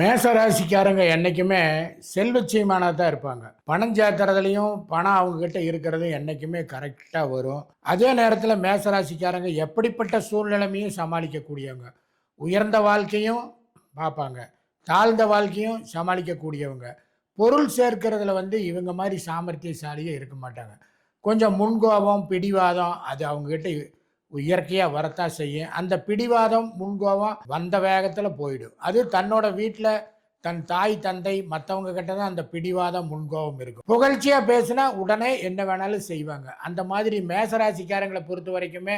மேச ராசிக்காரங்க என்றைக்குமே செல்வச்சீமானாக தான் இருப்பாங்க. பணம் சேர்க்கறதுலையும் பணம் அவங்கக்கிட்ட இருக்கிறது என்றைக்குமே கரெக்டாக வரும். அதே நேரத்தில் மேச ராசிக்காரங்க எப்படிப்பட்ட சூழ்நிலைமையும் சமாளிக்கக்கூடியவங்க. உயர்ந்த வாழ்க்கையும் பார்ப்பாங்க. தாழ்ந்த வாழ்க்கையும் சமாளிக்கக்கூடியவங்க. பொருள் சேர்க்கிறதுல வந்து இவங்க மாதிரி சாமர்த்தியசாலியே இருக்க மாட்டாங்க. கொஞ்சம் முன்கோபம் பிடிவாதம் அது அவங்கக்கிட்ட இயற்கையாக வரத்தான் செய்யும். அந்த பிடிவாதம் முன்கோபம் வந்த வேகத்தில் போயிடும். அது தன்னோட வீட்டில் தன் தாய் தந்தை மற்றவங்க கிட்ட தான் அந்த பிடிவாதம் முன்கோபம் இருக்கும். புகழ்ச்சியாக பேசினா உடனே என்ன வேணாலும் செய்வாங்க. அந்த மாதிரி மேசராசிக்காரங்களை பொறுத்த வரைக்குமே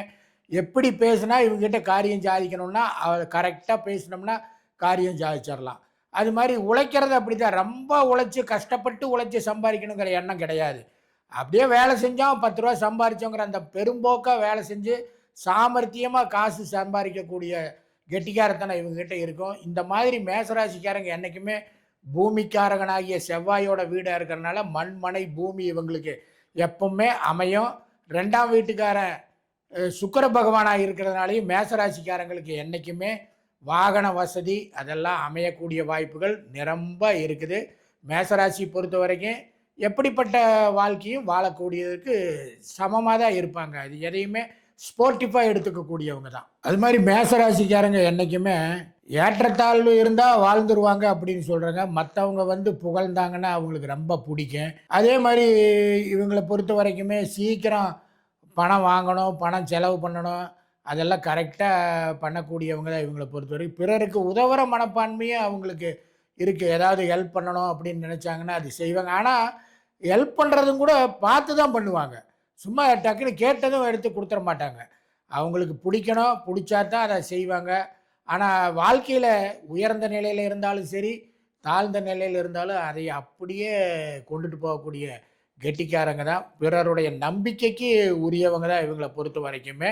எப்படி பேசுனா இவங்ககிட்ட காரியம் சாதிக்கணும்னா கரெக்டாக பேசினோம்னா காரியம் சாதிச்சிடலாம். அது மாதிரி உழைக்கிறது அப்படி தான் ரொம்ப உழைச்சி கஷ்டப்பட்டு உழைச்சி சம்பாதிக்கணுங்கிற எண்ணம் கிடையாது. அப்படியே வேலை செஞ்சோம் பத்து ரூபா சம்பாதிச்சோங்கிற அந்த பெரும்போக்காக வேலை செஞ்சு சாமர்த்தியமாக காசு சம்பாதிக்கக்கூடிய கெட்டிக்காரத்தனம் இவங்ககிட்ட இருக்கும். இந்த மாதிரி மேசராசிக்காரங்க என்றைக்குமே பூமிக்காரகனாகிய செவ்வாயோட வீடாக இருக்கிறனால மண் மனை பூமி இவங்களுக்கு எப்பவுமே அமையும். ரெண்டாம் வீட்டுக்காரன் சுக்கர பகவானாக இருக்கிறதுனாலையும் மேசராசிக்காரங்களுக்கு என்றைக்குமே வாகன வசதி அதெல்லாம் அமையக்கூடிய வாய்ப்புகள் நிரம்ப இருக்குது. மேசராசி பொறுத்த வரைக்கும் எப்படிப்பட்ட வாழ்க்கையும் வாழக்கூடியதுக்கு சமமாக தான் இருப்பாங்க. அது எதையுமே ஸ்போர்ட்டிஃபாக எடுத்துக்கக்கூடியவங்க தான். அது மாதிரி மேசராசிக்காரங்க என்றைக்குமே ஏற்றத்தாழ்வு இருந்தால் வாழ்ந்துருவாங்க அப்படின்னு சொல்கிறாங்க மற்றவங்க வந்து புகழ்ந்தாங்கன்னா அவங்களுக்கு ரொம்ப பிடிக்கும். அதே மாதிரி இவங்களை பொறுத்த வரைக்குமே சீக்கிரம் பணம் வாங்கணும் பணம் செலவு பண்ணணும். அதெல்லாம் கரெக்டாக பண்ணக்கூடியவங்க தான் இவங்களை பொறுத்தவரைக்கும் பிறருக்கு உதவுற மனப்பான்மையும் அவங்களுக்கு இருக்குது ஏதாவது ஹெல்ப் பண்ணணும் அப்படின்னு நினச்சாங்கன்னா அது செய்வாங்க. ஆனால் ஹெல்ப் பண்ணுறதும் கூட பார்த்து தான் பண்ணுவாங்க. சும்மா டக்குன்னு கேட்டதும் எடுத்து கொடுத்துட மாட்டாங்க. அவங்களுக்கு பிடிக்கணும் பிடிச்சா தான் அதை செய்வாங்க. ஆனால் வாழ்க்கையில் உயர்ந்த நிலையில் இருந்தாலும் சரி தாழ்ந்த நிலையில் இருந்தாலும் அதை அப்படியே கொண்டுட்டு போகக்கூடிய கெட்டிக்காரங்க தான். பிறருடைய நம்பிக்கைக்கு உரியவங்க தான் இவங்களை பொறுத்த வரைக்குமே.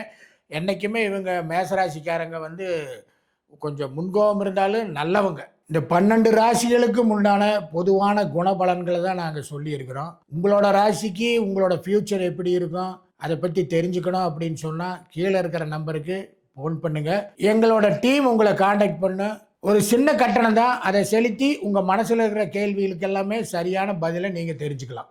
என்றைக்குமே இவங்க மேசராசிக்காரங்க வந்து கொஞ்சம் முன்கோபம் இருந்தாலும் நல்லவங்க. இந்த பன்னெண்டு ராசிகளுக்கும் உண்டான பொதுவான குணபலன்களை தான் நாங்கள் சொல்லியிருக்கிறோம். உங்களோட ராசிக்கு உங்களோட ஃப்யூச்சர் எப்படி இருக்கும் அதை பற்றி தெரிஞ்சுக்கணும் அப்படின்னு சொன்னால் கீழே இருக்கிற நம்பருக்கு ஃபோன் பண்ணுங்கள் எங்களோட டீம் உங்களை காண்டாக்ட் பண்ணு. ஒரு சின்ன கட்டணம் தான். அதை செலுத்தி உங்கள் மனசில் இருக்கிற கேள்விகளுக்கு எல்லாமே சரியான பதிலை நீங்கள் தெரிஞ்சுக்கலாம்.